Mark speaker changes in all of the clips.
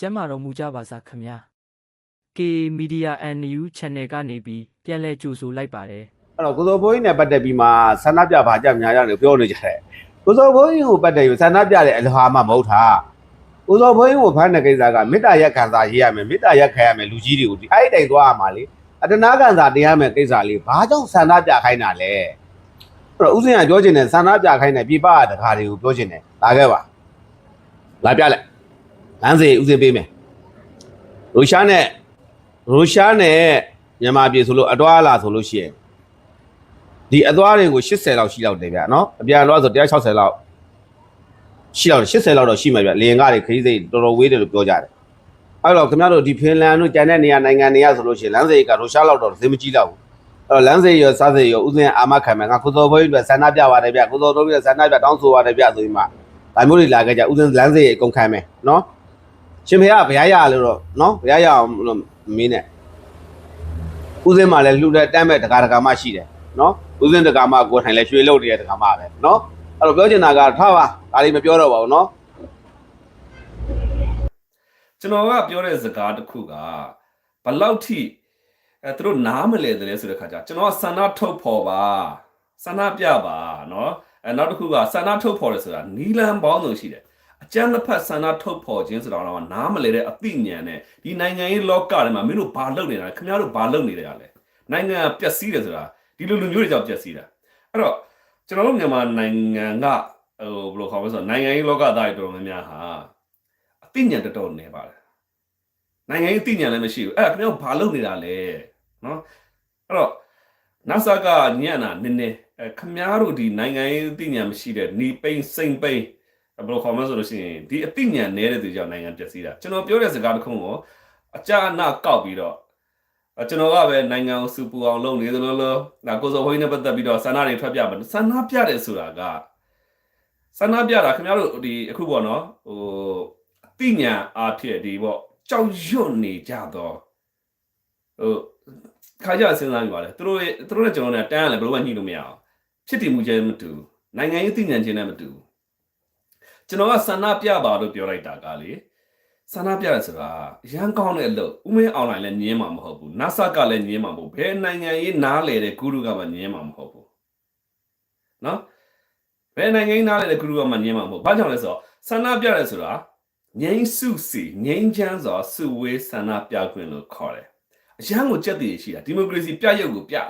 Speaker 1: ကျမ်းမာတော်မူကြပါစားခင်ဗျာ K Media and New Channel ကနေပြီးပြန်လည်ကြိုဆိုလိုက်ပါတယ်
Speaker 2: အဲ့တော့ကိုစောဘိုးကြီးနဲ့ပတ်သက်ပြီးမှဆန္ဒပြပါကြများကြတယ်ပြောနေကြတယ်ကိုစောဘိုးကြီးကိုပတ်သက်ပြီးဆန္ဒပြတဲ့အလဟာမှမဟုတ်တာကိုစောဘိုးကြီးကိုဖမ်းတဲ့ကိစ္စကမေတ္တာရက်ခံစာရေးရမယ်မေတ္တာရက်ခံရမယ်လူကြီးတွေကိုဒီအဲ့ဒီတိုင်သွားရမှာလေအတနာခံစာတင်ရမယ်ကိစ္စလေးဘာကြောင့်ဆန္ဒပြခိုင်းတာလဲအဲ့တော့ဥစဉ်ကပြောချင်တယ်ဆန္ဒပြခိုင်းတယ်ပြပတကားတွေကိုပြောချင်တယ်လာခဲ့ပါလာပြလိုက် လမ်းစီဥစဉ်ပေးမယ်ရုရှားနဲ့ရုရှားနဲ့မြန်မာပြည်ဆိုလို့အတွားလာဆိုလို့ရှိရင်ဒီအသွားတွေကို80လောက်ရှိလောက်တယ်ဗျနော်အပြန်တော့ဆို160လောက်ရှိလောက်80လောက်တော့ရှိမှာဗျလေရင်ကားတွေခရီးစိတ်တော်တော်ဝေးတယ်လို့ပြောကြတယ်အဲ့တော့ခင်ဗျားတို့ဒီဖင်လန်တို့ကျန်တဲ့နေရာနိုင်ငံတွေကဆိုလို့ရှိရင်လမ်းစိတ်ကရုရှားလောက်တော့ဈေးမကြီးတော့ဘူးအဲ့တော့လမ်းစိတ်ရောစားစိတ်ရောဥစဉ်အာမခံမယ်ငါကိုစောဘွေးအတွက်ဆန္ဒပြပါတယ်ဗျကိုစောတို့ပြဆန္ဒပြတောင်းဆိုပါတယ်ဗျဆိုပြီးမှဒါမျိုးတွေလာခဲ့ကြဥစဉ်လမ်းစိတ်အကုန်ခံမယ်နော် ရှင်ဖေကဘုရားရလို့တော့နော်ဘုရားရအောင်လို့မင်းနဲ့ဦးစင်းမှာလည်းလှူတဲ့တမ်းမဲ့တကာတကာမှရှိတယ်နော်ဦးစင်းတကာမှကိုယ်ထိုင်လဲရွှေလုပ်နေတဲ့တကာမှပဲနော်အဲ့တော့ပြောချင်တာကထားပါဒါလေးမပြောတော့ပါဘူးနော်
Speaker 3: ကျွန်တော်ကပြောတဲ့စကားတစ်ခုကဘလောက်ထိအဲသူတို့နားမလဲတယ်ဆိုတဲ့ခါကျကျွန်တော်ကဆန္ဒထုတ်ဖော်ပါဆန္ဒပြပါနော်အဲနောက်တစ်ခုကဆန္ဒထုတ်ဖော်တယ်ဆိုတာနီလန်ပေါင်းစုံရှိတယ် အကျန်းတစ်ဖက်ဆန္ဒထုတ်ဖော်ခြင်းဆိုတာတော့နားမလဲတဲ့အသိဉာဏ်နဲ့ဒီနိုင်ငံရေးလောကထဲမှာမင်းတို့ဘာလုပ်နေတာလဲခင်ဗျားတို့ဘာလုပ်နေကြလဲနိုင်ငံပျက်စီးတယ်ဆိုတာဒီလိုလူမျိုးတွေကြောင့်ပျက်စီးတာအဲ့တော့ကျွန်တော်တို့မြန်မာနိုင်ငံကဟိုဘယ်လိုခေါ်မလဲဆိုတော့နိုင်ငံရေးလောကသားတွေတော်တော်များများဟာအသိဉာဏ်တော်တော်နေပါတယ်နိုင်ငံရေးအသိဉာဏ်လည်းမရှိဘူးအဲ့ဒါခင်ဗျားတို့ဘာလုပ်နေတာလဲနော်အဲ့တော့ NASA ကညံ့တာနည်းနည်းအဲခင်ဗျားတို့ဒီနိုင်ငံရေးအသိဉာဏ်မရှိတဲ့နီပိန်စိန်ပိန် ဘယ်လိုခေါ်မလဲဆိုလို့ရှိရင်ဒီအသိဉာဏ်နည်းတဲ့သူကြောင့်နိုင်ငံပျက်စီးတာကျွန်တော်ပြောတဲ့စကားတစ်ခုကိုအကြအနကောက်ပြီးတော့အဲကျွန်တော်ကပဲနိုင်ငံကိုစူပူအောင်လုပ်နေသလိုလိုဒါကိုစောဘိုင်းနဲ့ပတ်သက်ပြီးတော့ဆန္ဒတွေထွက်ပြပါဆန္ဒပြတယ်ဆိုတာကဆန္ဒပြတာခင်ဗျားတို့ဒီအခုပေါ့နော်ဟိုအသိဉာဏ်အားဖြင့်ဒီပေါ့ကြောက်ရွံ့နေကြတော့ဟိုခါကြစဉ်းစားကြပါလေသူတို့ရဲ့သူတို့နဲ့ကျွန်တော်နဲ့တန်းရလဲဘယ်လိုမှညှိလို့မရအောင်ဖြစ်တည်မှုချင်းမတူနိုင်ငံရေးသိဉာဏ်ချင်းနဲ့မတူ ကျွန်တော်ကဆန္ဒပြပါလို့ပြောလိုက်တာကလေဆန္ဒပြရဆိုတာရန်ကောင်းတဲ့အလုပ်ဥမင်းအွန်လိုင်းလည်းညင်းမှာမဟုတ်ဘူး NASA ကလည်းညင်းမှာမဟုတ်ဘယ်နိုင်ငံရေးနားလေတဲ့ဂုရုကမှညင်းမှာမဟုတ်ဘူးနော်ဘယ်နိုင်ငံရေးနားလေတဲ့ဂုရုကမှညင်းမှာမဟုတ်ဘာကြောင့်လဲဆိုတော့ဆန္ဒပြရဆိုတာငိမ့်စုစီငိမ့်ချမ်းစွာစုဝေးဆန္ဒပြခွင့်လို့ခေါ်တယ်အရန်ကိုကြက်တည်ရှိတာဒီမိုကရေစီပြရုပ်ကိုပြတာ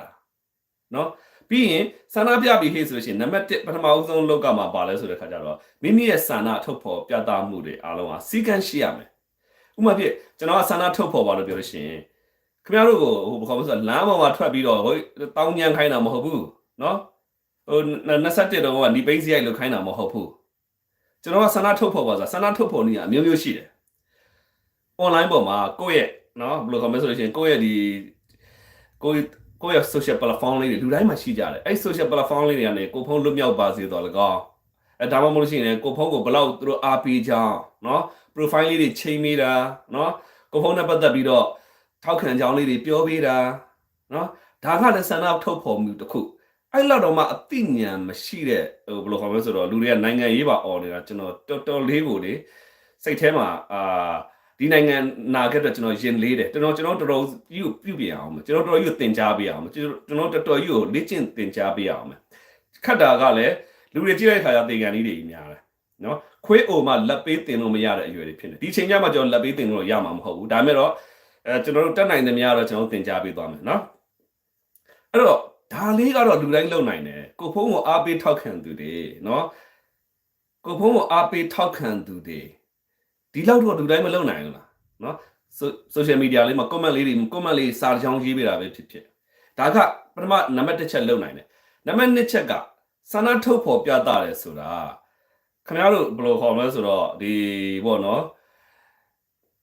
Speaker 3: နော် ပြီးရင်ဆန္ဒပြပြီးဟေ့ဆိုလို့ရှိရင်နံပါတ်1ပထမအဆုံးလောက်ကမှာပါလဲဆိုတဲ့ခါကျတော့မိမိရဲ့ဆန္ဒထုတ်ဖော်ပြသမှုတွေအားလုံးဟာစီကံရှိရမယ်ဥပမာဖြစ်ကျွန်တော်ကဆန္ဒထုတ်ဖော်ပါလို့ပြောလို့ရှိရင်ခင်ဗျားတို့ကိုဟိုဘာခေါ်မလဲဆိုလမ်းပေါ်မှာထွက်ပြီးတော့ဟိုတောင်းညံခိုင်းတာမဟုတ်ဘူးနော်ဟို21တုန်းကဒီပိန်းစီရိုက်လို့ခိုင်းတာမဟုတ်ဘူးကျွန်တော်ကဆန္ဒထုတ်ဖော်ပါဆိုဆန္ဒထုတ်ဖော်နည်းအမျိုးမျိုးရှိတယ် online ပေါ်မှာကိုယ့်ရဲ့နော်ဘယ်လိုခေါ်မလဲဆိုလို့ရှိရင်ကိုယ့်ရဲ့ဒီကိုယ့် ကိုယ့်ရဲ့ social platform လေးတွေလူတိုင်းမှာရှိကြတယ်အဲ့ social platform လေးတွေကနေကိုဖုန်းလွတ်မြောက်ပါစေတော့လကောအဲဒါမှမဟုတ်လို့ရှိရင်ကိုဖုန်းကိုဘယ်လောက်သူတို့အားပေးကြအောင်နော် profile လေးတွေချိန်မိတာနော်ကိုဖုန်းနဲ့ပတ်သက်ပြီးတော့ထောက်ခံကြောင်းလေးတွေပြောပေးတာနော်ဒါကလည်းဆန္ဒထုတ်ဖော်မှုတစ်ခုအဲ့လောက်တော့မှအသိဉာဏ်မရှိတဲ့ဟိုဘယ်လိုခေါ်မလဲဆိုတော့လူတွေကနိုင်ငံရေးပါអော်နေတာကျွန်တော်တော်တော်လေးကိုလေစိတ်ထဲမှာအာ ဒီနိုင်ငံနာခဲ့တော့ကျွန်တော်ရင်လေးတယ်ကျွန်တော်ကျွန်တော်တော်တော်ကြီးကိုပြုပြင်အောင်မယ်ကျွန်တော်တော်တော်ကြီးကိုသင်ကြားပေးအောင်မယ်ကျွန်တော်တော်တော်ကြီးကိုလေ့ကျင့်သင်ကြားပေးအောင်မယ်ခတ်တာကလည်းလူတွေကြည့်တဲ့အခါကျသင်္ကန်လေးတွေကြီးများတယ်နော်ခွေးအိုမှလက်ပေးတင်လို့မရတဲ့အရွယ်တွေဖြစ်နေဒီချိန်ကျမှကျွန်တော်လက်ပေးတင်လို့ရမှာမဟုတ်ဘူးဒါမဲ့တော့အဲကျွန်တော်တို့တက်နိုင်သမျှတော့ကျွန်တော်သင်ကြားပေးသွားမယ်နော်အဲ့တော့ဒါလေးကတော့လူတိုင်းလုံနိုင်တယ်ကိုဖုံးကိုအားပေးထောက်ခံသူတွေနော်ကိုဖုံးကိုအားပေးထောက်ခံသူတွေ ဒီလောက်တော့လူတိုင်းမလုံနိုင်ဘူးလားနော် social media လေးမှာ comment လေးတွေ comment လေးစာကြောင်းရေးပေးတာပဲဖြစ်ဖြစ်ဒါကပထမနံပါတ်1ချက်လုံနိုင်တယ်နံပါတ်2ချက်ကဆန္ဒထုတ်ဖော်ပြတာတယ်ဆိုတာခင်ဗျားတို့ဘယ်လိုခေါ်မလဲဆိုတော့ဒီပေါ့နော်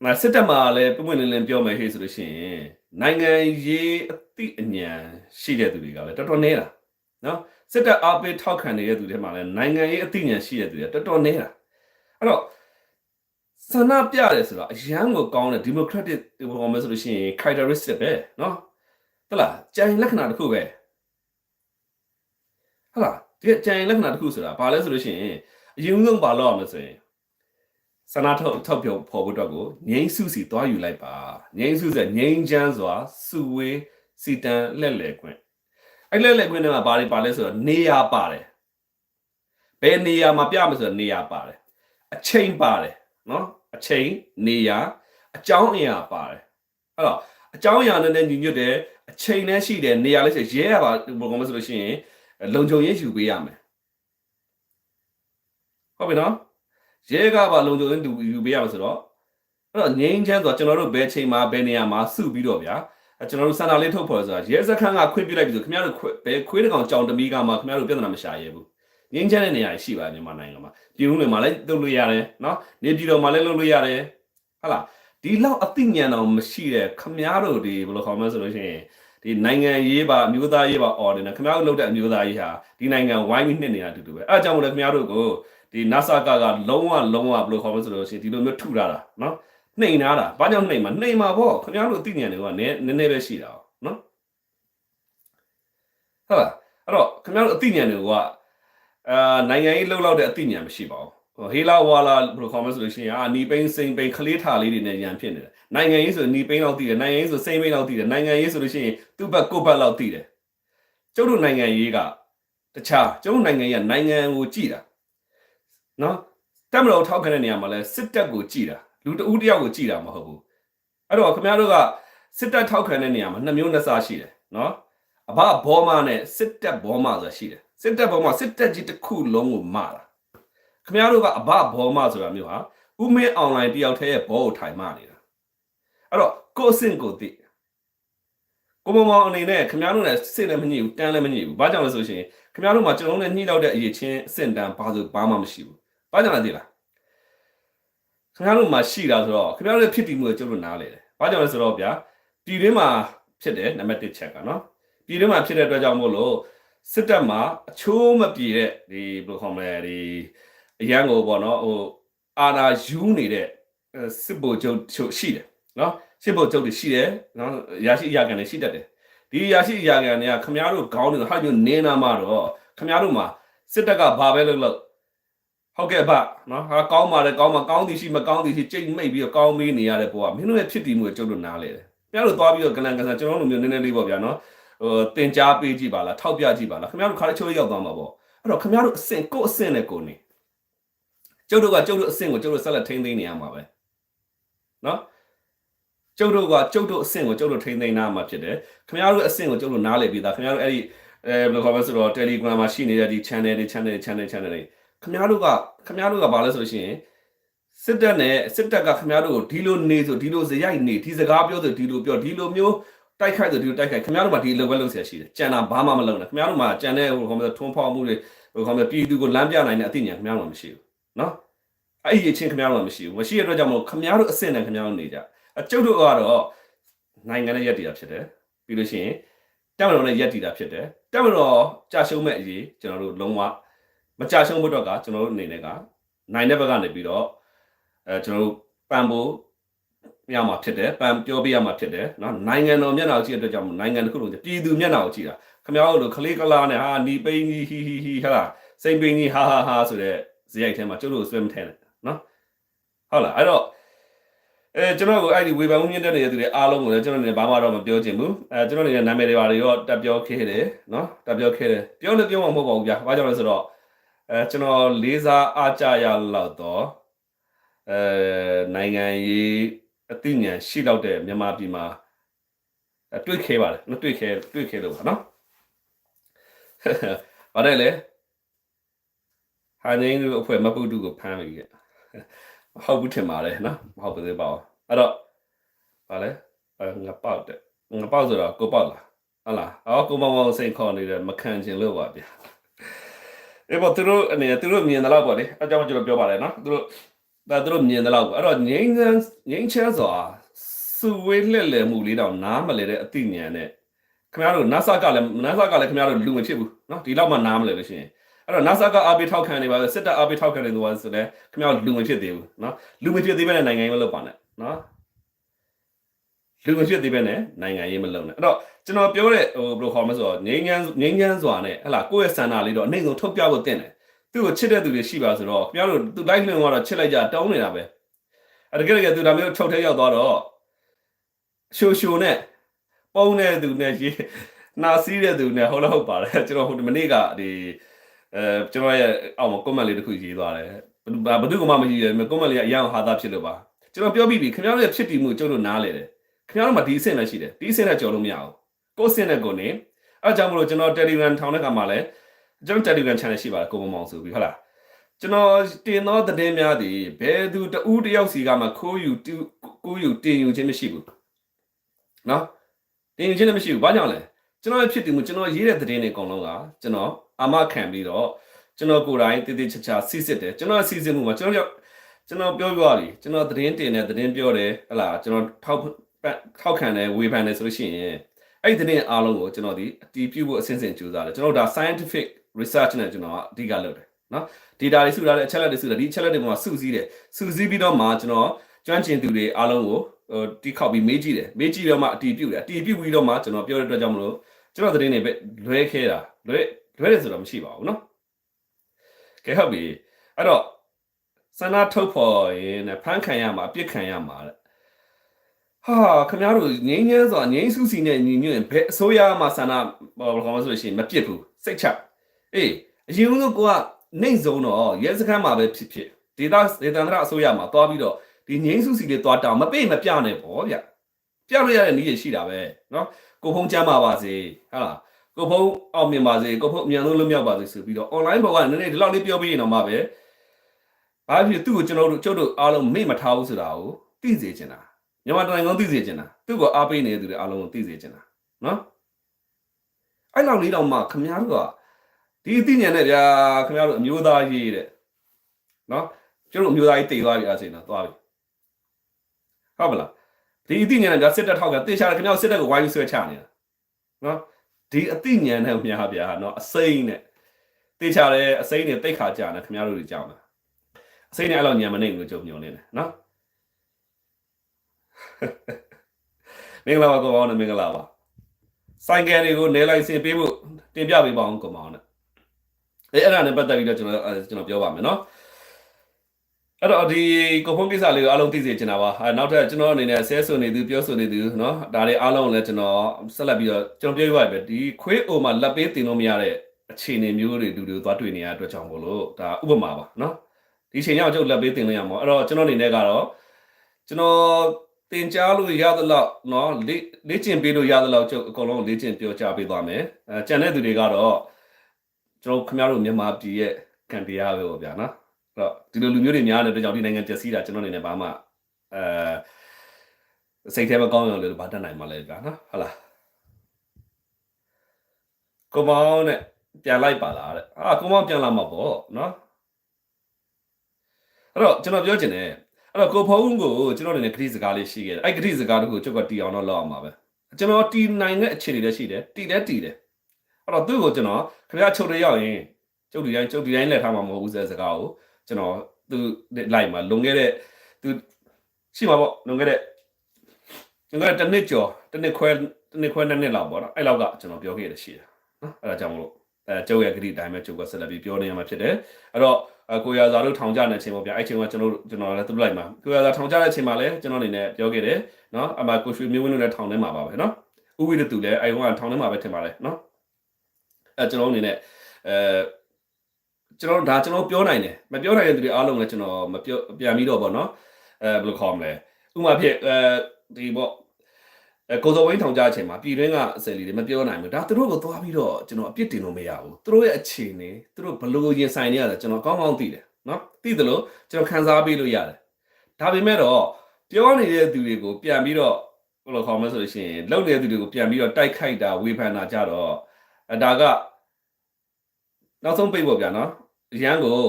Speaker 3: မစစ်တပ်မှာလည်းပုံမှန်လင်းလင်းပြောမယ်ဟေ့ဆိုလို့ရှိရင်နိုင်ငံရေးအသိအဉာဏ်ရှိတဲ့သူတွေကလည်းတော်တော်နေတာနော်စစ်တပ်အားပေးထောက်ခံနေတဲ့သူတွေမှာလည်းနိုင်ငံရေးအသိဉာဏ်ရှိတဲ့သူတွေတော်တော်နေတာအဲ့တော့ ဆန္ဒပြတယ်ဆိုတော့အရန်ကိုကောင်းတဲ့ democratic ဒီပေါ်မှာဆိုလို့ရှိရင် characteristic ပဲเนาะဟုတ်လားကြံလက္ခဏာတစ်ခုပဲဟုတ်လားဒီကြံလက္ခဏာတစ်ခုဆိုတာဘာလဲဆိုလို့ရှိရင်အရင်ဆုံးဘာလုပ်ရမလဲဆိုရင် ဆန္ဒထုတ်ထုတ်ပြောဖော်ဖို့အတွက်ကိုငိမ့်စုစီတွားယူလိုက်ပါငိမ့်စုဆိုငိမ့်ချမ်းစွာစုဝေးစီတန်လက်လဲခွင့်အဲ့လက်လဲခွင့်တွေမှာဘာတွေပါလဲဆိုတော့နေရာပါတယ်ဘယ်နေရာမှာပြမဆိုတော့နေရာပါတယ်အချိန်ပါတယ် နော်အချိန်နေရာအကြောင်းအရာပါတယ်အဲ့တော့အကြောင်းအရာနဲ့လည်းညီညွတ်တယ်အချိန်နဲ့ရှိတယ်နေရာလည်းရှိရဲရပါဘယ်လိုမှဆိုလို့ရှိရင်လုံခြုံရေးယူပေးရမယ်ဟုတ်ပြီနော်ရဲကပါလုံခြုံရေးယူပေးရမှာဆိုတော့အဲ့တော့ငိမ့်ချမ်းဆိုတော့ကျွန်တော်တို့ဘယ်ချိန်မှာဘယ်နေရာမှာစုပြီးတော့ဗျာအဲကျွန်တော်တို့စန္ဒာလေးထုတ်ဖော်ဆိုတာရဲစခန်းကခွင့်ပြုလိုက်ပြီဆိုခင်ဗျားတို့ခွဘယ်ခွေးတကောင်ကြောင်တမီကမှခင်ဗျားတို့ပြဿနာမရှာရဲဘူး ငိမ့်ချမ်းတဲ့နေရာရှိပါတယ်မြန်မာနိုင်ငံမှာပြည်ဦးတွေမှာလည်းလုပ်လို့ရတယ်နော်နေပြည်တော်မှာလည်းလုပ်လို့ရတယ်ဟုတ်လားဒီလောက်အသိဉာဏ်တော်မရှိတဲ့ခမားတို့ဒီဘယ်လိုခေါ်မလဲဆိုလို့ရှိရင်ဒီနိုင်ငံရေးပါအမျိုးသားရေးပါအော်တယ်နော်ခမားတို့လုပ်တဲ့အမျိုးသားရေးဟာဒီနိုင်ငံဝိုင်းပြီးနှစ်နေတာအတူတူပဲအဲအကြောင်းမို့လဲခမားတို့ကိုဒီ NASA ကကလုံးဝလုံးဝဘယ်လိုခေါ်မလဲဆိုလို့ရှိရင်ဒီလိုမျိုးထုထားတာနော်နှိမ်ထားတာဘာကြောင့်နှိမ်မှာနှိမ်မှာပေါ့ခမားတို့အသိဉာဏ်တွေကနည်းနည်းနည်းပဲရှိတာနော်ဟုတ်လားအဲ့တော့ခမားတို့အသိဉာဏ်တွေက အာနိုင်ငံရေးလှုပ်လောက်တဲ့အသိဉာဏ်မရှိပါဘူးဟေလာဝါလာဘယ်လိုခေါ်မလဲဆိုလို့ရှိရင်အာနီပိန်းစိန်ပိန်းခလေးထာလေးတွေနဲ့ရန်ဖြစ်နေတယ်နိုင်ငံရေးဆိုနီပိန်းလောက်သိတယ်နိုင်ငံရေးဆိုစိန်ပိန်းလောက်သိတယ်နိုင်ငံရေးဆိုလို့ရှိရင်သူ့ဘက်ကိုယ့်ဘက်လောက်သိတယ်ကျုပ်တို့နိုင်ငံရေးကတခြားကျုပ်တို့နိုင်ငံရေးကနိုင်ငံကိုကြည်တာနော်တက်မတော်ထောက်ခံတဲ့နေရာမှာလဲစစ်တပ်ကိုကြည်တာလူတဦးတယောက်ကိုကြည်တာမဟုတ်ဘူးအဲ့တော့ခင်ဗျားတို့ကစစ်တပ်ထောက်ခံတဲ့နေရာမှာနှစ်မျိုးနှစ်စားရှိတယ်နော်အဘဘောမနဲ့စစ်တပ်ဘောမဆိုတာရှိတယ် စစ်တပ်ဘောမစစ်တပ်ကြီးတစ်ခုလုံးကိုမတာခင်ဗျားတို့ကအဘဘောမဆိုတာမျိုးဟာဥမင်းအွန်လိုင်းတယောက်တည်းရဲ့ဘောကိုထိုင်မနေတာအဲ့တော့ကိုယ်အဆင့်ကိုသိကိုမမောင်အနေနဲ့ခင်ဗျားတို့လည်းစစ်လည်းမညစ်ဘူးတန်းလည်းမညစ်ဘူးဘာကြောင့်လဲဆိုရှင်ခင်ဗျားတို့မှာကျွန်တော်တို့နဲ့ညှိတော့တဲ့အရေးချင်းအဆင့်တန်းဘာဆိုဘာမှမရှိဘူးဘာကြောင့်လဲသိလားခင်ဗျားတို့မှာရှိတာဆိုတော့ခင်ဗျားတို့ရဲ့ဖြစ်တည်မှုကိုကျွန်တော်နားလေတယ်ဘာကြောင့်လဲဆိုတော့ဗျာပြည်တွင်းမှာဖြစ်တယ်နံပါတ်1ချက်ကနော်ပြည်တွင်းမှာဖြစ်တဲ့အတွက်ကြောင့်မို့လို့ စစ်တပ်မှာအချိုးမပြေတဲ့ဒီဘယ်လိုခေါ်မလဲဒီအရန်ကိုပေါ့နော်ဟိုအာနာယူနေတဲ့စစ်ဗိုလ်ချုပ်ချုပ်ရှိတယ်နော်စစ်ဗိုလ်ချုပ်တွေရှိတယ်နော်ရရှိအရာခံတွေရှိတတ်တယ်ဒီရရှိအရာခံတွေကခမားတို့ခေါင်းတွေဟာမျိုးနင်းနာမှာတော့ခမားတို့မှာစစ်တပ်ကဘာပဲလုပ်လို့ဟုတ်ကဲ့ဗျနော်ဟာကောင်းပါတယ်ကောင်းမှာကောင်းသည်ရှိမကောင်းသည်ရှိကြိတ်မိတ်ပြီးတော့ကောင်းမေးနေရတဲ့ဘဝမင်းတို့ရဲ့ဖြစ်တည်မှုကိုကျုပ်တို့နားလေတယ်ခင်ဗျားတို့သွားပြီးတော့ကလန်ကန်ဆန်ကျွန်တော်တို့မျိုးနည်းနည်းလေးပေါ့ဗျာနော် ဟိုတင် जा ပေးကြည့်ပါလားထောက်ပြကြည့်ပါလားခင်ဗျားတို့ခါလေးချိုးရောက်သွားမှာပေါ့အဲ့တော့ခင်ဗျားတို့အဆင့်ကိုယ့်အဆင့်နဲ့ကိုယ်နေကျုပ်တို့ကကျုပ်တို့အဆင့်ကိုကျုပ်တို့ဆက်လက်ထိန်းသိမ်းနေရမှာပဲနော်ကျုပ်တို့ကကျုပ်တို့အဆင့်ကိုကျုပ်တို့ထိန်းသိမ်းနာမှာဖြစ်တယ်ခင်ဗျားတို့အဆင့်ကိုကျုပ်တို့နားလည်ပြီးသားခင်ဗျားတို့အဲ့ဒီအဲဘယ်လိုခေါ်မလဲဆိုတော့ Telegram မှာရှိနေတဲ့ဒီ channel တွေ channel တွေ channel channel တွေခင်ဗျားတို့ကခင်ဗျားတို့ကဘာလဲဆိုလို့ရှိရင်စစ်တပ်နဲ့စစ်တပ်ကခင်ဗျားတို့ကိုဒီလိုနေဆိုဒီလိုဇရိုက်နေဒီစကားပြောဆိုဒီလိုပြောဒီလိုမျိုး တိုက်ခိုက်ဆိုဒီလိုတိုက်ခိုက်ခင်ဗျားတို့မှာဒီလိုပဲလုပ်เสียရှိတယ်ကြံတာဘာမှမလုပ်နဲ့ခင်ဗျားတို့မှာကြံတဲ့ဟိုခေါ်မလဲထွန်းဖောက်မှုတွေဟိုခေါ်မလဲပြည်သူကိုလမ်းပြနိုင်တဲ့အသိဉာဏ်ခင်ဗျားတို့မှာမရှိဘူးနော်အဲ့ဒီအချင်းခင်ဗျားတို့မှာမရှိဘူးမရှိတဲ့အတွက်ကြောင့်မို့ခင်ဗျားတို့အစ်စ်နဲ့ခင်ဗျားတို့နေကြအကျုပ်တို့ကတော့နိုင်ငံနဲ့ရက်တည်တာဖြစ်တယ်ပြီးလို့ရှိရင်တက်မတော်နဲ့ရက်တည်တာဖြစ်တယ်တက်မတော်ကြာရှုံးမဲ့အရေးကျွန်တော်တို့လုံးဝမကြာရှုံးဖို့တော့ကကျွန်တော်တို့အနေနဲ့ကနိုင်တဲ့ဘက်ကနေပြီးတော့အဲကျွန်တော်တို့ပံပိုး ရမှာဖြစ်တယ်ပန်ပြောပြရမှာဖြစ်တယ်နော်နိုင်ငံတော်မျက်နှာကိုကြည့်တဲ့အတွက်ကြောင့်နိုင်ငံတစ်ခုလုံးပြည်သူမျက်နှာကိုကြည့်တာခမရောလို့ခလေးကလာနဲ့ဟာနီပိန်းကြီးဟီဟီဟီဟာစိန်ပိန်းကြီးဟာဟာဟာဆိုတဲ့ဇယိုက်ထဲမှာကျုပ်တို့ဆွဲမထဲနဲ့နော်ဟုတ်လားအဲ့တော့အဲကျွန်တော်ကိုအဲ့ဒီဝေဖန်မှုမြင့်တက်နေတဲ့သူတွေအားလုံးကိုလည်းကျွန်တော်နေဘာမှတော့မပြောချင်ဘူးအဲကျွန်တော်နေနာမည်တွေပါတွေရောတက်ပြောခဲ့တယ်နော်တက်ပြောခဲ့တယ်ပြောလို့ပြောမှမဟုတ်ပါဘူးဗျာဘာကြောင့်လဲဆိုတော့အဲကျွန်တော်လေးစားအားကြရလောက်တော့အဲနိုင်ငံရေး အသိဉာဏ်ရှိတော့တဲ့မြန်မာပြည်မှာအဲတွေ့ခဲပါတယ်နော်တွေ့ခဲတွေ့ခဲလို့ပါနော်ဗါတယ်လေဟာနေတို့အဖွဲ့မပုတုကိုဖမ်းပြီခဲ့မဟုတ်ဘူးထင်ပါတယ်နော်မဟုတ်ပါသေးပါဘူးအဲ့တော့ဗါလဲအဲငါပေါက်တယ်ငါပေါက်ဆိုတော့ကိုပေါက်လားဟုတ်လားအော်ကိုမောင်မောင်စိတ်ခေါ်နေတယ်မခံချင်လို့ပါဗျာအေးပေါ့သူတို့အနေနဲ့သူတို့မြင်တယ်လို့ပေါ့လေအကြောင်းကျွန်တော်ပြောပါတယ်နော်သူတို့ ဒါသူတို့မြင်တယ်လို့ပေါ့အဲ့တော့ငိမ့်ချမ်းငိမ့်ချမ်းစွာစုဝေးလှည့်လည်မှုလေးတောင်နားမလဲတဲ့အသိဉာဏ်နဲ့ခင်ဗျားတို့ NASA ကလည်း NASA ကလည်းခင်ဗျားတို့လူမဖြစ်ဘူးနော်ဒီလောက်မှနားမလဲလို့ရှိရင်အဲ့တော့ NASA ကအားပေးထောက်ခံနေပါဆိုစစ်တပ်အားပေးထောက်ခံနေသွားဆိုလည်းခင်ဗျားတို့လူမဖြစ်သေးဘူးနော်လူမဖြစ်သေးဘဲနဲ့နိုင်ငံရေးမလုပ်ပါနဲ့နော်လူမဖြစ်သေးဘဲနဲ့နိုင်ငံရေးမလုပ်နဲ့အဲ့တော့ကျွန်တော်ပြောတဲ့ဟိုဘယ်လိုခေါ်မလဲဆိုတော့ငိမ့်ငန်းငိမ့်ငန်းစွာနဲ့ဟလာကိုယ့်ရဲ့စန္ဒလေးတော့အနိုင်ဆုံးထုတ်ပြဖို့တင်တယ် သူ့ကိုချစ်တဲ့သူတွေရှိပါဆိုတော့ခင်ဗျားတို့သူလိုက်လွင်သွားတော့ချစ်လိုက်ကြတောင်းနေတာပဲအဲတကယ်တကယ်သူဒါမျိုးချုပ်ထဲရောက်သွားတော့ရှိုရှိုနဲ့ပုံတဲ့သူနဲ့ရေနာစီးတဲ့သူနဲ့ဟုတ်လားဟုတ်ပါတယ်ကျွန်တော်ဟိုဒီမနေ့ကဒီအဲကျွန်တော်ရဲ့အောက်မှာ comment လေးတစ်ခုရေးသွားတယ်ဘယ်သူဘယ်သူကမှမရေးရဘူး comment လေးကအရန်ဟာသားဖြစ်လို့ပါကျွန်တော်ပြောပြီးပြီခင်ဗျားတို့ရဲ့ဖြစ်တည်မှုကျုပ်တို့နားလေတယ်ခင်ဗျားတို့မှာဒီအဆင့်နဲ့ရှိတယ်ဒီအဆင့်နဲ့ကြော်လို့မရဘူးကိုယ်အဆင့်နဲ့ကိုယ်နေအဲဒါကြောင့်မလို့ကျွန်တော် Telegram ထောင်တဲ့ခါမှာလည်း ကျွန်တော် Telegram channel ရှိပါတယ်ကိုမမောင်ဆိုပြီးဟုတ်လားကျွန်တော်တင်သောသတင်းများသည်ဘယ်သူတဦးတယောက်စီကမှခိုးယူတူကိုယူတင်ယူခြင်းမရှိဘူးနော်တင်ယူခြင်းလည်းမရှိဘူးဘာကြောင့်လဲကျွန်တော်ရဲ့ဖြစ်တည်မှုကျွန်တော်ရေးတဲ့သတင်းတွေအကုန်လုံးကကျွန်တော်အာမခံပြီးတော့ကျွန်တော်ကိုယ်တိုင်တည်တည်ချာချာစီစစ်တယ်ကျွန်တော်စီစစ်မှုမှာကျွန်တော်ကျွန်တော်ပြောပြပြီကျွန်တော်သတင်းတင်တယ်သတင်းပြောတယ်ဟလာကျွန်တော်ထောက်ထောက်ခံတယ်ဝေဖန်တယ်ဆိုလို့ရှိရင်အဲ့ဒီသတင်းအားလုံးကိုကျွန်တော်ဒီအတည်ပြုဖို့အစဉ်စဉ်ကြိုးစားတယ်ကျွန်တော်ဒါ scientific research နဲ့ကျွန်တော်အဓိကလုပ်တယ်နော် data တွေစုထားတဲ့အချက်လက်တွေစုတာဒီအချက်လက်တွေပေါ်မှာစုစည်းတယ်စုစည်းပြီးတော့မှကျွန်တော်ကျွမ်းကျင်သူတွေအားလုံးကိုဟိုတီးခောက်ပြီးမေးကြည့်တယ်မေးကြည့်တော့မှအတည်ပြုတယ်အတည်ပြုပြီးတော့မှကျွန်တော်ပြောတဲ့အတွက်ကြောင့်မလို့ကျွန်တော်သတင်းတွေပဲလွဲခဲတာလွဲလွဲတယ်ဆိုတာမရှိပါဘူးနော်ကဲဟုတ်ပြီအဲ့တော့စန္ဒထုတ်ဖို့ရင်နဲ့ဖန်ခံရမှာအပြစ်ခံရမှာတဲ့ဟာခင်ဗျားတို့ငိမ့်ငယ်ဆိုတာငိမ့်စုစီနဲ့ညီညွတ်ရင်ဘယ်အစိုးရမှဆန္ဒဘာလို့ခေါ်မလို့ဆိုလို့ရှိရင်မပြစ်ဘူးစိတ်ချ အေးအရင်ဆုံးကိုကနိုင်ဆုံးတော့ရဲစခန်းမှာပဲဖြစ်ဖြစ်ဒေတာဒေတာန္တရအစိုးရမှာတွားပြီးတော့ဒီငိမ့်စုစီလေးတွားတောင်းမပိတ်မပြနဲ့ပေါ့ဗျပြလို့ရတဲ့နည်းရရှိတာပဲเนาะကိုဖုံးချမ်းပါပါစေဟာလားကိုဖုံးအောင်မြင်ပါစေကိုဖုံးအမြန်ဆုံးလွတ်မြောက်ပါစေဆိုပြီးတော့ online ဘောကနည်းနည်းဒီလောက်လေးပြောပြီးရင်တော့မှပဲဘာဖြစ်သူ့ကိုကျွန်တော်တို့ကျုပ်တို့အားလုံးမေ့မထားဘူးဆိုတာကိုသိစေချင်တာမြန်မာတိုင်းကောင်သိစေချင်တာသူ့ကိုအားပေးနေတဲ့သူတွေအားလုံးကိုသိစေချင်တာเนาะအဲ့လောက်လေးတော့မှခမများတို့က ဒီအသိဉာဏ်နဲ့ဗျာခင်ဗျားတို့အမျိုးသားရေးတဲ့နော်ကျတို့အမျိုးသားရေးတည်သွားပြီအဲ့ဆိုရင်တော့သွားပြီဟုတ်ပါလားဒီအသိဉာဏ်နဲ့ဗျာစစ်တပ်ထောက်ကတေချာတယ်ခင်ဗျားတို့စစ်တပ်ကိုဝိုင်းပြီးဆွဲချနေတာနော်ဒီအသိဉာဏ်နဲ့များဗျာနော်အစိမ့်နဲ့တေချာတယ်အစိမ့်နဲ့တိတ်ခါကြတယ်ခင်ဗျားတို့တွေကြောက်မှာအစိမ့်နဲ့အဲ့လိုညံမနေလို့ကြုံညုံနေတယ်နော်မင်္ဂလာပါကောင်းအောင်မင်္ဂလာပါဆိုင်ကယ်တွေကိုနေလိုက်စင်ပေးဖို့တင်ပြပေးပါအောင်ကောင်းအောင်နဲ့ အဲအဲ့ဒါနဲ့ပတ်သက်ပြီးတော့ကျွန်တော်ကျွန်တော်ပြောပါမယ်เนาะအဲ့တော့ဒီကိုဖုန်းကိစ္စလေးကိုအားလုံးသိစေချင်တာပါအဲနောက်ထပ်ကျွန်တော်အနေနဲ့ဆဲဆိုနေသူပြောဆိုနေသူเนาะဒါတွေအားလုံးလည်းကျွန်တော်ဆက်လက်ပြီးတော့ကျွန်တော်ပြောပြရပဲဒီခွေးအိုမှာလက်ပေးတင်လို့မရတဲ့အခြေအနေမျိုးတွေလူတွေသွားတွေ့နေရတဲ့အတွက်ကြောင့်မို့လို့ဒါဥပမာပါเนาะဒီအချိန်ရောက်ကျုပ်လက်ပေးတင်လို့ရမှာအဲ့တော့ကျွန်တော်အနေနဲ့ကတော့ကျွန်တော်တင်ကြားလို့ရသလောက်เนาะလေလေ့ကျင့်ပေးလို့ရသလောက်ကျုပ်အကုန်လုံးလေ့ကျင့်ပြောကြားပေးသွားမယ်အဲကြံတဲ့သူတွေကတော့ ကျွန်တော်ခင်ဗျားတို့မြန်မာပြည်ရဲ့ကံတရားပဲပေါ့ဗျာနော်အဲ့တော့ဒီလိုလူမျိုးတွေများတဲ့အတွက်ကြောင့်ဒီနိုင်ငံပျက်စီးတာကျွန်တော်အနေနဲ့ဘာမှအဲစိတ်ထဲမကောင်းရလို့ဘာတတ်နိုင်မှလဲဗျာနော်ဟုတ်လားကိုမောင်နဲ့ပြန်လိုက်ပါလားတဲ့အာကိုမောင်ပြန်လာမှာပေါ့နော်အဲ့တော့ကျွန်တော်ပြောချင်တယ်အဲ့တော့ကိုဖုံးကိုကျွန်တော်အနေနဲ့ဂတိစကားလေးရှိခဲ့တယ်အဲ့ဂတိစကားတခုကျွန်တော်တီအောင်တော့လောက်အောင်ပါပဲကျွန်တော်တီနိုင်တဲ့အခြေအနေလည်းရှိတယ်တီလည်းတီတယ် အဲ့တော့သူ့ကိုကျွန်တော်ခင်ဗျားချုပ်ရရောက်ရင်ကျုပ်ဒီတိုင်းကျုပ်ဒီတိုင်းလက်ထားမှာမဟုတ်ဘူးဆိုတဲ့စကားကိုကျွန်တော်သူလိုက်မှာလွန်ခဲ့တဲ့သူရှိမှာပေါ့လွန်ခဲ့တဲ့လွန်ခဲ့တဲ့တစ်နှစ်ကျော်တစ်နှစ်ခွဲတစ်နှစ်ခွဲနှစ်နှစ်လောက်ပေါ့နော်အဲ့လောက်ကကျွန်တော်ပြောခဲ့ရရှိတယ်နော်အဲ့ဒါကြောင့်မလို့အဲကျုပ်ရဲ့ဂရိအတိုင်းပဲကျုပ်ကဆက်လက်ပြီးပြောနေရမှာဖြစ်တယ်အဲ့တော့ကိုရသာတို့ထောင်ကြတဲ့အချိန်ပေါ့ဗျာအဲ့ချိန်ကကျွန်တော်ကျွန်တော်လည်းသူလိုက်မှာကိုရသာထောင်ကြတဲ့အချိန်မှာလည်းကျွန်တော်အနေနဲ့ပြောခဲ့တယ်နော်အမကိုရွှေမျိုးဝင်းတို့လည်းထောင်ထဲမှာပါပဲနော်ဥဝိရတူလည်းအဲ့ကောင်ကထောင်ထဲမှာပဲထင်ပါလေနော် အဲကျွန်တော်အနေနဲ့အဲကျွန်တော်ဒါကျွန်တော်ပြောနိုင်တယ်မပြောနိုင်တဲ့သူတွေအားလုံးလည်းကျွန်တော်မပြောပြန်ပြီးတော့ပေါ့နော်အဲဘယ်လိုခေါ်မလဲဥပမာဖြစ်အဲဒီပေါ့အဲကိုစောဝင်းထောင်ကြအချိန်မှာပြည်တွင်းကအစယ်လေးတွေမပြောနိုင်ဘူးဒါသူတို့ကိုသွားပြီးတော့ကျွန်တော်အပြစ်တင်လို့မရဘူးသူတို့ရဲ့အခြေအနေသူတို့ဘလို့ရင်ဆိုင်နေရတာကျွန်တော်ကောင်းကောင်းသိတယ်နော်သိတယ်လို့ကျွန်တော်ခံစားပေးလို့ရတယ်ဒါပေမဲ့တော့ပြောနေတဲ့သူတွေကိုပြန်ပြီးတော့ဘယ်လိုခေါ်မလဲဆိုလို့ရှိရင်လုံနေတဲ့သူတွေကိုပြန်ပြီးတော့တိုက်ခိုက်တာဝေဖန်တာကြတော့ အဲဒါကနောက်ဆုံးပိတ်ပေါ့ဗျာနော်ရန်ကို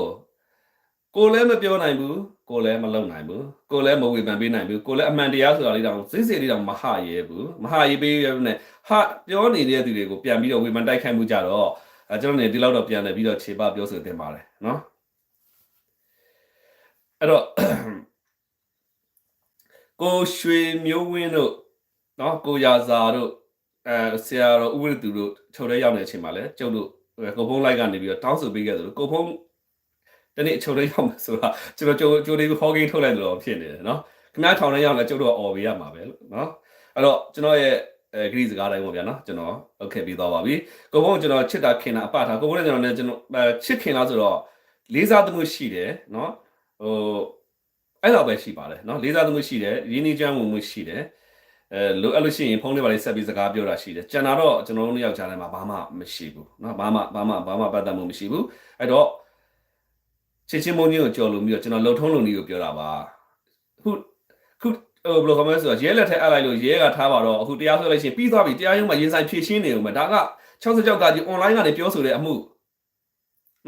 Speaker 3: ကိုလည်းမပြောနိုင်ဘူးကိုလည်းမလုပ်နိုင်ဘူးကိုလည်းမဝေဖန်ပေးနိုင်ဘူးကိုလည်းအမှန်တရားဆိုတာလေးတောင်စိတ်စိတ်လေးတောင်မဟာရဲဘူးမဟာရဲပေးရနဲ့ဟာပြောနေတဲ့သူတွေကိုပြန်ပြီးတော့ဝေဖန်တိုက်ခိုက်မှုကြတော့အဲကျွန်တော်နေဒီလောက်တော့ပြန်လဲပြီးတော့ခြေပပြောဆိုတင်ပါတယ်နော်အဲ့တော့ကိုရွှေမျိုးဝင်းတို့နော်ကိုရာဇာတို့ အဲဆရာတော်ဥပဒေသူတို့ချုပ်တဲ့ရောက်နေတဲ့အချိန်မှာလဲကျုပ်တို့ကိုဖုံးလိုက်ကနေပြီးတော့တောင်းဆိုပေးခဲ့သလိုကိုဖုံးတနေ့ချုပ်တဲ့ရောက်မှာဆိုတာကျွန်တော်ကြိုကြိုလေးဟောဂိမ်းထုတ်လိုက်လို့ဖြစ်နေတယ်နော်ခင်ဗျားထောင်ထဲရောက်လဲကျုပ်တို့ကអော်ပေးရမှာပဲလို့နော်အဲ့တော့ကျွန်တော်ရဲ့အဲဂရီစကားတိုင်းပေါ့ဗျာနော်ကျွန်တော်ဟုတ်ခဲ့ပြီးသွားပါပြီကိုဘုံကျွန်တော်ချစ်တာခင်တာအပထားကိုဘုံနဲ့ကျွန်တော်လည်းကျွန်တော်အဲချစ်ခင်လားဆိုတော့လေးစားသမှုရှိတယ်နော်ဟိုအဲ့လောက်ပဲရှိပါတယ်နော်လေးစားသမှုရှိတယ်ရင်းနှီးချမ်းမှုမှုရှိတယ် အဲလိုအဲ့လို့ရှိရင်ဖုန်းလေးပါလေးဆက်ပြီးစကားပြောတာရှိတယ်ကျန်တာတော့ကျွန်တော်တို့နှစ်ယောက်ကြားထဲမှာဘာမှမရှိဘူးနော်ဘာမှဘာမှဘာမှပတ်သက်မှုမရှိဘူးအဲ့တော့ချစ်ချင်းမုန်းချင်းကိုကြော်လို့ပြီးတော့ကျွန်တော်လှုပ်ထုံးလုံနည်းကိုပြောတာပါခုခုဟိုဘယ်လိုခေါ်မလဲဆိုတော့ရဲလက်ထက်အပ်လိုက်လို့ရဲကထားပါတော့အခုတရားဆွဲလိုက်ရှင်ပြီးသွားပြီတရားရုံးမှာရင်ဆိုင်ဖြည့်ရှင်းနေဦးမယ်ဒါက66ကကြီး online ကနေပြောဆိုတဲ့အမှု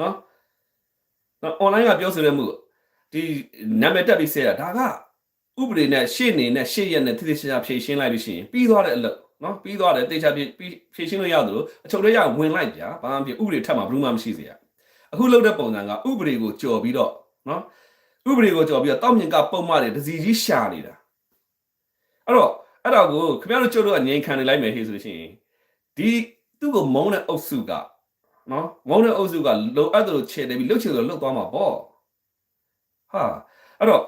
Speaker 3: နော်နော် online ကပြောဆိုတဲ့အမှုဒီနာမည်တက်ပြီးဆဲတာဒါက ဥပဒေနဲ့ရှေ့နေနဲ့ရှေ့ရက်နဲ့တိတိကျကျဖြည့်ရှင်းလိုက်လို့ရှိရင်ပြီးသွားတဲ့အလုပ်နော်ပြီးသွားတယ်တေချာဖြည့်ဖြည့်ရှင်းလို့ရသလိုအချုပ်လေးရဝင်လိုက်ဗျာဘာမှမဖြစ်ဥပဒေထက်မှာဘူးမှမရှိစေရအခုလုပ်တဲ့ပုံစံကဥပဒေကိုကြော်ပြီးတော့နော်ဥပဒေကိုကြော်ပြီးတော့တောက်မြင်ကပုံမှန်တွေဒစီကြီးရှာနေတာအဲ့တော့အဲ့တော့ကိုခင်ဗျားတို့ကျုပ်တို့ကငြိမ်ခံနေလိုက်မယ်ဟေ့ဆိုလို့ရှိရင်ဒီသူ့ကိုမုန်းတဲ့အုပ်စုကနော်မုန်းတဲ့အုပ်စုကလိုအပ်တယ်လို့ခြေတယ်ပြီးလှုပ်ချင်တယ်လို့လှုပ်သွားမှာပေါ့ဟာအဲ့တော့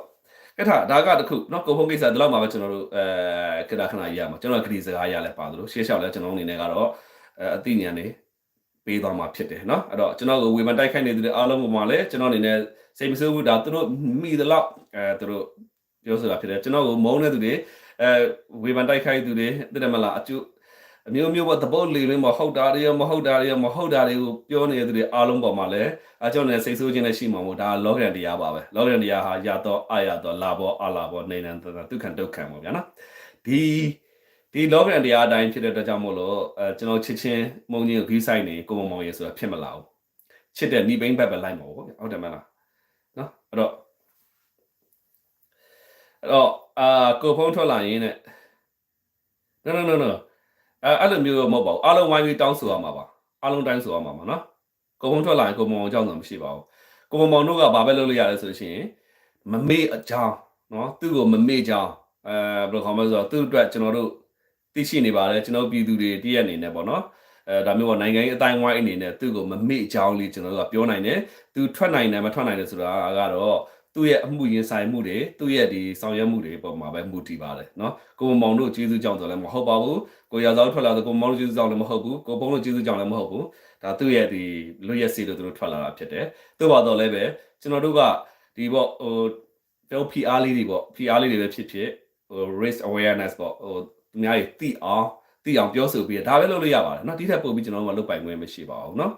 Speaker 3: ကထဒါကတခုနော်ကိုဖုန်းကိစ္စဒီလောက်မှာပဲကျွန်တော်တို့အဲခဏခဏရမှာကျွန်တော်ကတိစကားရလဲပါသလိုရှေ့လျှောက်လဲကျွန်တော်အနေနဲ့ကတော့အဲအသိဉာဏ်လေးပေးသွားမှာဖြစ်တယ်နော်အဲ့တော့ကျွန်တော်ကိုဝေဖန်တိုက်ခိုက်နေသူတွေအားလုံးပေါ်မှာလဲကျွန်တော်အနေနဲ့စိတ်မဆိုးဘူးဒါသူတို့မိသလောက်အဲသူတို့ပြောဆိုတာဖြစ်တယ်ကျွန်တော်ကိုမုန်းတဲ့သူတွေအဲဝေဖန်တိုက်ခိုက်သူတွေတတယ်မလားအကျိုး အမျိုးမျိုးပေါ့သဘောလေလင်းမဟုတ်တာတွေရောမဟုတ်တာတွေရောမဟုတ်တာတွေကိုပြောနေတဲ့သူတွေအားလုံးပေါ်မှာလည်းအကြောင်းနဲ့စိတ်ဆိုးခြင်းနဲ့ရှိမှာမို့ဒါလောကရန်တရားပါပဲလောကရန်တရားဟာရတော့အာရတော့လာဘောအလာဘောနေနံတဒုက္ခဒုက္ခံပေါ့ဗျာနော်ဒီဒီလောကရန်တရားအတိုင်းဖြစ်တဲ့အတွက်ကြောင့်မို့လို့အဲကျွန်တော်ချစ်ချင်းမုံကြီးကိုဂိဆိုင်နေကိုမမောင်ရေဆိုတာဖြစ်မလာဘူးချစ်တဲ့နိဘိန်းဘက်ပဲလိုက်မှာပေါ့ဗျာဟုတ်တယ်မလားနော်အဲ့တော့အဲ့တော့အာကိုဖုံးထွက်လာရင်တဲ့ no no no no အဲအဲ့လိုမျိုးမဟုတ်ပါဘူးအားလုံးဝိုင်းပြီးတောင်းဆိုရမှာပါအားလုံးတိုင်းဆိုရမှာပါနော်ကိုဖုံးထွက်လာရင်ကိုမောင်အကြောင်းတော့မရှိပါဘူးကိုမောင်တို့ကဘာပဲလုပ်လို့ရလဲဆိုလို့ရှိရင်မမေ့အကြောင်းနော်သူ့ကိုမမေ့ကြောင်းအဲဘယ်လိုခေါ်မလဲဆိုတော့သူ့အတွက်ကျွန်တော်တို့သိရှိနေပါတယ်ကျွန်တော်ပြည်သူတွေတည့်ရအနေနဲ့ပေါ့နော်အဲဒါမျိုးပေါ့နိုင်ငံရေးအတိုင်းဝိုင်းအနေနဲ့သူ့ကိုမမေ့ကြောင်းလေးကျွန်တော်တို့ကပြောနိုင်တယ်သူထွက်နိုင်တယ်မထွက်နိုင်တယ်ဆိုတာကတော့ သူ့ရဲ့အမှုရင်ဆိုင်မှုတွေသူ့ရဲ့ဒီဆောင်ရွက်မှုတွေပုံမှာပဲမူတည်ပါတယ်เนาะကိုမောင်တို့ကျေးဇူးကြောင့်ဆိုလည်းမဟုတ်ပါဘူးကိုရသောထွက်လာဆိုကိုမောင်တို့ကျေးဇူးကြောင့်လည်းမဟုတ်ဘူးကိုပုံတို့ကျေးဇူးကြောင့်လည်းမဟုတ်ဘူးဒါသူ့ရဲ့ဒီလွတ်ရက်စီလို့သူတို့ထွက်လာတာဖြစ်တယ်သို့ပါတော့လည်းပဲကျွန်တော်တို့ကဒီပေါ့ဟိုပြော PR လေးတွေပေါ့ PR လေးတွေပဲဖြစ်ဖြစ်ဟို race awareness ပေါ့ဟိုသူများတွေသိအောင်သိအောင်ပြောဆိုပြီးဒါပဲလုပ်လို့ရပါတယ်เนาะဒီထက်ပိုပြီးကျွန်တော်တို့ကလုပ်ပိုင်ခွင့်မရှိပါဘူးเนาะ